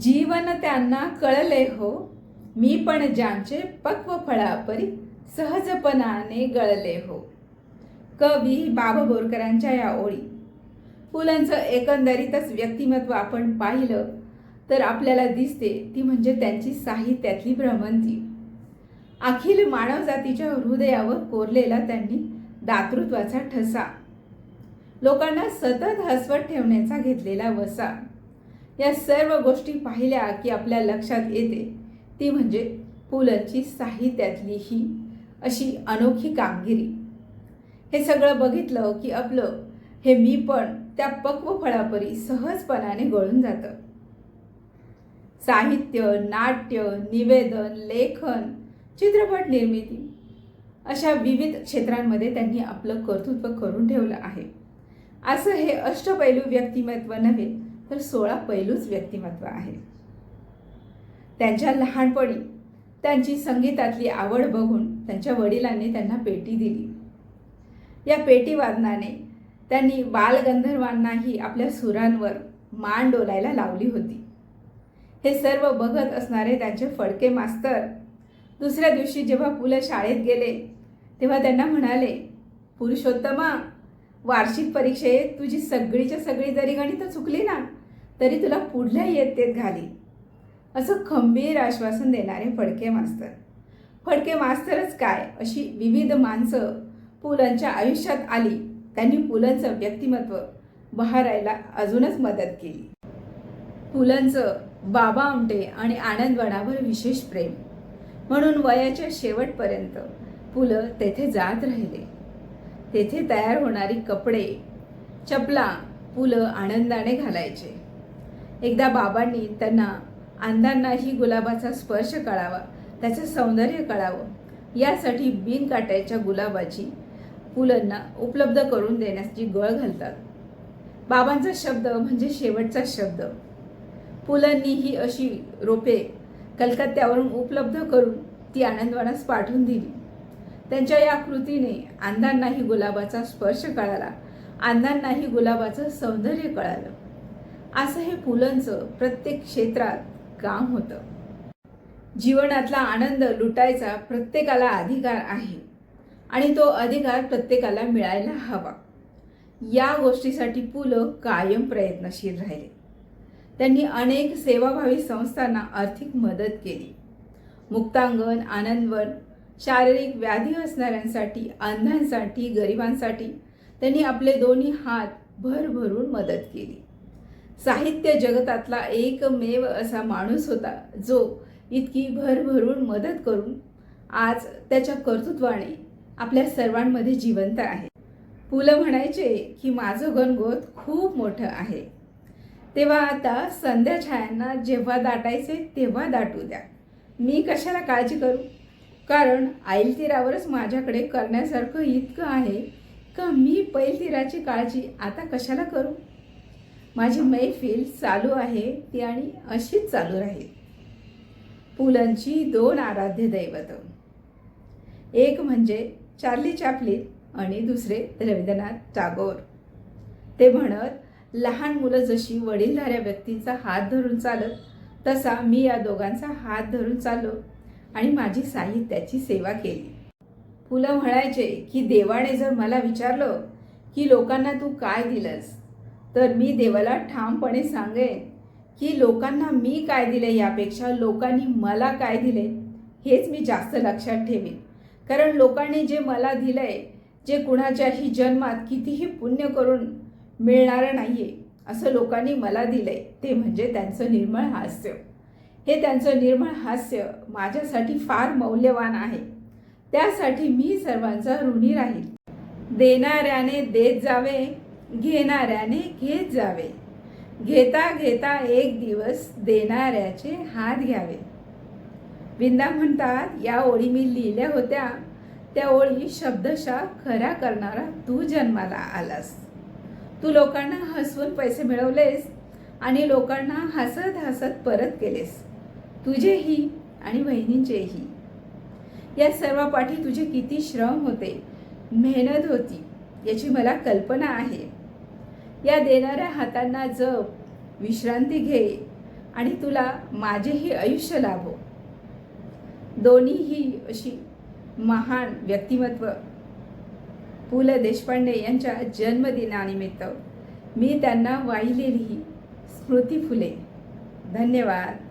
जीवन त्यांना कळले हो. मी पण ज्यांचे पक्व फळापरी सहजपणाने गळले हो. कवी बाबा बोरकरांच्या या ओळी. पुलांचं एकंदरीतच व्यक्तिमत्व आपण पाहिलं तर आपल्याला दिसते ती म्हणजे त्यांची साहित्यातली भ्रमंती. अखिल मानवजातीच्या हृदयावर कोरलेला त्यांनी दातृत्वाचा ठसा. लोकांना सतत हसवत ठेवण्याचा घेतलेला वसा. या सर्व गोष्टी पाहिल्या की आपल्या लक्षात येते. ती म्हणजे पुलंची साहित्यातली ही अशी अनोखी कामगिरी. हे सगळं बघितलं की आपलं हे मी पण त्या पक्व फळापरी सहजपणाने गळून जातं. साहित्य नाट्य निवेदन लेखन चित्रपट निर्मिती अशा विविध क्षेत्रांमध्ये त्यांनी आपलं कर्तृत्व करून ठेवलं आहे. असं हे अष्टपैलू व्यक्तिमत्व नव्हे तर सोळा पैलूच व्यक्तिमत्व आहे त्यांच्या लहानपणी त्यांची संगीतातली आवड बघून त्यांच्या वडिलांनी त्यांना पेटी दिली. या पेटी वादनाने त्यांनी बालगंधर्वांनाही आपल्या सुरांवर मान डोलायला लावली होती. हे सर्व बघत असणारे त्यांचे फडके मास्तर दुसऱ्या दिवशी जेव्हा पुलं शाळेत गेले तेव्हा त्यांना म्हणाले पुरुषोत्तमा वार्षिक परीक्षेत तुझी सगळीच्या सगळी जरी गणितं चुकली ना तरी तुला पुढल्या इयत्तेत घाली. असं खंबीर आश्वासन देणारे फडके मास्तर. फडके मास्तरच काय? अशी विविध माणसं पुलंच्या आयुष्यात आली. त्यांनी पुलंचं व्यक्तिमत्व बहारायला अजूनच मदत केली. पुलंचं बाबा आमटे आणि आनंदवनावर विशेष प्रेम. म्हणून वयाच्या शेवटपर्यंत पुलं तेथे जात राहिले. तेथे तयार होणारी कपडे चपला पुलं आनंदाने घालायचे. एकदा बाबांनी त्यांना अंधांनाही गुलाबाचा स्पर्श कळावा त्याचं सौंदर्य कळावं. यासाठी बिनकाट्याच्या गुलाबाची फुलांना उपलब्ध करून देण्याची गळ घालतात. बाबांचा शब्द म्हणजे शेवटचा शब्द. फुलांनी ही अशी रोपे कलकत्त्यावरून उपलब्ध करून ती आनंदवानास पाठवून दिली. त्यांच्या या कृतीने अंधांनाही गुलाबाचा स्पर्श कळाला. अंधांनाही गुलाबाचं सौंदर्य कळालं. असं हे पुलंचं प्रत्येक क्षेत्रात काम होतं. जीवनातला आनंद लुटायचा प्रत्येकाला अधिकार आहे आणि तो अधिकार प्रत्येकाला मिळायला हवा. या गोष्टीसाठी पुलं कायम प्रयत्नशील राहिले. त्यांनी अनेक सेवाभावी संस्थांना आर्थिक मदत केली. मुक्तांगण आनंदवन शारीरिक व्याधी असणाऱ्यांसाठी अंधांसाठी गरिबांसाठी त्यांनी आपले दोन्ही हात भरभरून मदत केली. साहित्य जगतातला एकमेव असा माणूस होता जो इतकी भरभरून मदत करून आज त्याच्या कर्तृत्वाने आपल्या सर्वांमध्ये जिवंत आहे. पु ल म्हणायचे की माझं गणगोत खूप मोठं आहे. तेव्हा आता संध्या छायांना जेव्हा दाटायचे तेव्हा दाटू द्या. मी कशाला काळजी करू? कारण आईलतीरावरच माझ्याकडे करण्यासारखं इतकं आहे का मी पैलतीराची काळजी आता कशाला करू? माझी मैफिल चालू आहे ती आणि अशीच चालू राहील. पुलंची दोन आराध्य दैवत. एक म्हणजे चार्ली चॅपलिन आणि दुसरे रवींद्रनाथ टागोर. ते म्हणत लहान मुलं जशी वडीलधाऱ्या व्यक्तींचा हात धरून चालत तसा मी या दोघांचा हात धरून चाललो आणि माझी साहित्याची सेवा केली. पुलं म्हणायचे की देवाने जर मला विचारलं की लोकांना तू काय दिलंस? तर मी देवाला ठामपणे सांगेन की लोकांना मी काय दिले यापेक्षा लोकांनी मला काय दिले हेच मी जास्त लक्षात ठेवेन. कारण लोकांनी जे मला दिलंय जे कुणाच्याही जन्मात कितीही पुण्य करून मिळणारं नाही आहे असं लोकांनी मला दिलंय ते म्हणजे त्यांचं निर्मळ हास्य. हे त्यांचं निर्मळ हास्य माझ्यासाठी फार मौल्यवान आहे. त्यासाठी मी सर्वांचा ऋणी राहील. देणाऱ्याने देत जावे घेणाऱ्याने घेत जावे. घेता घेता एक दिवस देणाऱ्याचे हात घ्यावे. विंदा म्हणतात या ओळी मी लिहिल्या होत्या. त्या ओळी शब्दशः खऱ्या करणारा तू जन्माला आलास. तू लोकांना हसवून पैसे मिळवलेस आणि लोकांना हसत हसत परत केलेस. तुझेही आणि बहिणींचेही या सर्वापाठी तुझे किती श्रम होते. मेहनत होती याची मला कल्पना आहे. या देणाऱ्या हातांना जप विश्रांती घे आणि तुला माझेही आयुष्य लाभो. दोन्हीही अशी महान व्यक्तिमत्व. पु ल देशपांडे यांच्या जन्मदिनानिमित्त मी त्यांना वाहिलेली स्मृती फुले. धन्यवाद.